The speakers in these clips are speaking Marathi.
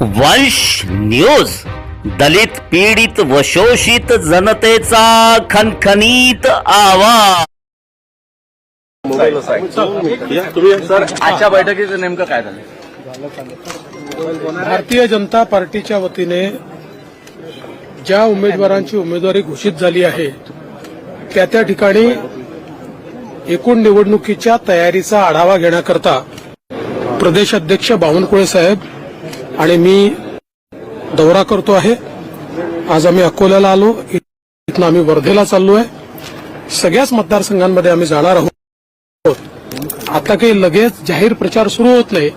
वंश न्यूज. दलित पीडित व शोषित जनतेचा खनखनीत आवाज. तुम्ही सर आजच्या बैठकीचं नेमकं काय झालं? भारतीय जनता पार्टीच्या वतीने ज्या उमेदवारांची उमेदवारी घोषित झाली आहे त्या त्या ठिकाणी एकूण निवडणुकीच्या तयारीचा आढावा घेण्याकरता प्रदेश अध्यक्ष बावनकुळे साहेब आणि मी दौरा करतो आहे. आज आम्ही अकोल्याला आलो. इथनं आम्ही वर्धेला चाललो आहे. सगळ्याच मतदारसंघांमध्ये आम्ही जाणार आहोत. आता काही लगेच जाहीर प्रचार सुरू होत नाही.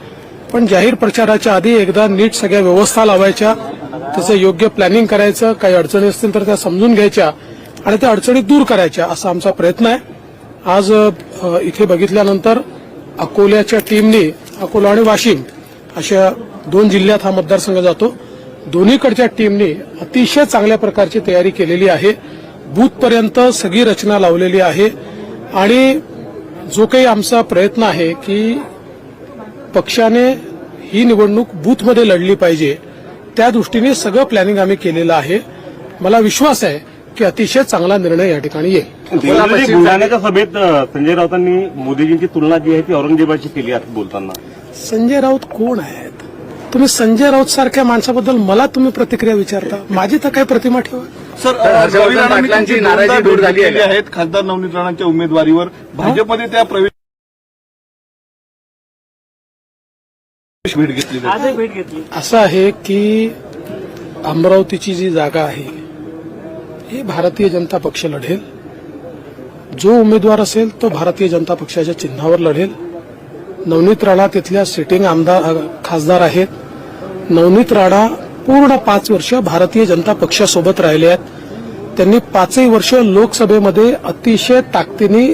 पण जाहीर प्रचाराच्या आधी एकदा नीट सगळ्या व्यवस्था लावायच्या. त्याचं योग्य प्लॅनिंग करायचं. काही अडचणी असतील तर त्या समजून घ्यायच्या. आणि त्या अडचणी दूर करायच्या असा आमचा प्रयत्न आहे. आज इथे बघितल्यानंतर अकोल्याच्या टीमनी अकोला आणि वाशिम अशा दोन जिल्ह्यात हा मतदारसंघ जातो. दोन्हीकडच्या टीमने अतिशय चांगल्या प्रकारची तयारी केलेली आहे. बूथपर्यंत सगळी रचना लावलेली आहे. आणि जो काही आमचा प्रयत्न आहे की पक्षाने ही निवडणूक बूथमध्ये लढली पाहिजे त्या दृष्टीने सगळं प्लॅनिंग आम्ही केलेलं आहे. मला विश्वास आहे की अतिशय चांगला निर्णय या ठिकाणी येईल. देवेंद्रजी बुलढाण्याच्या सभेत संजय राऊतांनी मोदीजींची तुलना जी आहे ती औरंगजेबाची केली आहे बोलताना. संजय राऊत कोण आहेत? तुम्ही संजय राऊत सारख्या माणसाबद्दल मला तुम्ही प्रतिक्रिया विचारता? माझी तर काही प्रतिमा ठेवा. सर नाराजी दूर झाली? आहेत. खासदार नवनीत राणांच्या उमेदवारीवर भाजपमध्ये त्या प्रवेश भेट घेतली. असं आहे की अमरावतीची जी जागा आहे ही भारतीय जनता पक्ष लढेल. जो उमेदवार असेल तो भारतीय जनता पक्षाच्या चिन्हावर लढेल. नवनीत राणा तिथल्या सिटिंग आमदार खासदार आहेत. नवनीत राणा पूर्ण पाच वर्ष भारतीय जनता पक्षासोबत राहिले आहेत. त्यांनी पाचही वर्ष लोकसभेमध्ये अतिशय ताकदीने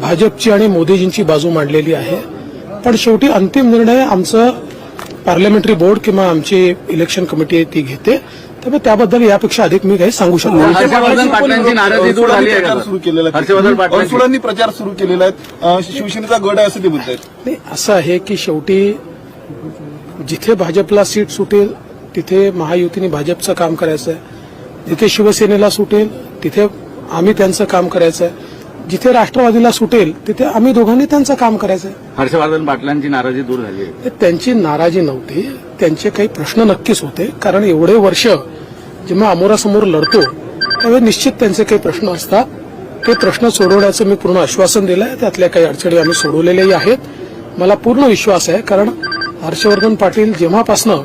भाजपची आणि मोदीजींची बाजू मांडलेली आहे. पण शेवटी अंतिम निर्णय आमचं पार्लमेंटरी बोर्ड किंवा आमची इलेक्शन कमिटी ती घेते. त्यामुळे त्याबद्दल यापेक्षा अधिक मी काही सांगू. हर्षवर्धन पाटलांची नाराजी दूर झाली आहे का प्रचार सर? सुरू केलेला आहे. हर्षवर्धन पाटलांची. प्रचार सुरू केलेला आहे. अं, शिवसेनेचा गड आहे असं ते म्हणतात नाही असं आहे की शेवटी जिथे भाजपला सीट सुटेल तिथे महायुतीने भाजपचं काम करायचं आहे जिथे शिवसेनेला सुटेल तिथे आम्ही त्यांचं काम करायचं आहे जिथे राष्ट्रवादीला सुटेल तिथे आम्ही दोघांनी त्यांचं काम करायचं आहे हर्षवर्धन पाटलांची नाराजी दूर झाली त्यांची नाराजी नव्हती त्यांचे काही प्रश्न नक्कीच होते कारण एवढे वर्ष जेव्हा अमोरासमोर लढतो त्यावेळी निश्चित त्यांचे काही प्रश्न असतात. ते प्रश्न सोडवण्याचं मी पूर्ण आश्वासन दिलं आहे त्यातल्या काही अडचणी आम्ही सोडवलेल्याही आहेत. मला पूर्ण विश्वास आहे कारण हर्षवर्धन पाटील जेव्हापासनं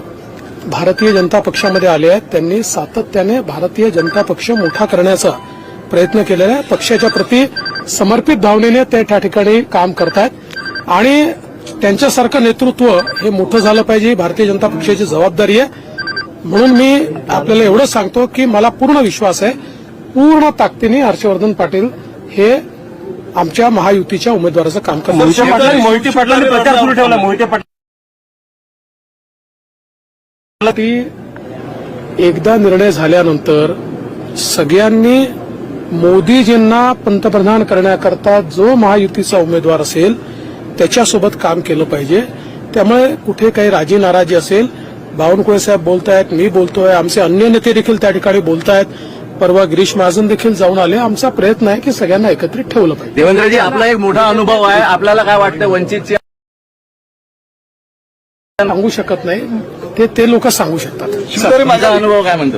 भारतीय जनता पक्षामध्ये आले आहेत त्यांनी सातत्याने भारतीय जनता पक्ष मोठा करण्याचा प्रयत्न केलेला आहे. पक्षाच्या प्रती समर्पित भावनेने ते त्या ठिकाणी काम करतायत. आणि त्यांच्यासारखं नेतृत्व हे मोठं झालं पाहिजे ही भारतीय जनता पक्षाची जबाबदारी आहे. म्हणून मी आपल्याला एवढं सांगतो की मला पूर्ण विश्वास आहे पूर्ण ताकदीने हर्षवर्धन पाटील हे आमच्या महायुतीच्या उमेदवाराचं काम करतात. मोहिते पाटलांनी प्रचार सुरू ठेवला मोहिते पाटील ती एकदा निर्णय झाल्यानंतर सगळ्यांनी मोदीजींना पंतप्रधान करण्याकरता जो महायुतीचा उमेदवार असेल त्याच्यासोबत काम केलं पाहिजे. त्यामुळे कुठे काही राजी नाराजी असेल बावनकुळे साहेब बोलतायत मी बोलतोय आमचे अन्य नेते देखील त्या ठिकाणी बोलतायत. परवा गिरीश महाजन देखील जाऊन आले. आमचा प्रयत्न आहे की सगळ्यांना एकत्रित ठेवलं पाहिजे. देवेंद्रजी आपला एक मोठा अनुभव आहे. आपल्याला काय वाटतं वंचितची सांगू शकत नाही. ते ते लोक सांगू शकतात. माझा अनुभव काय म्हणतो?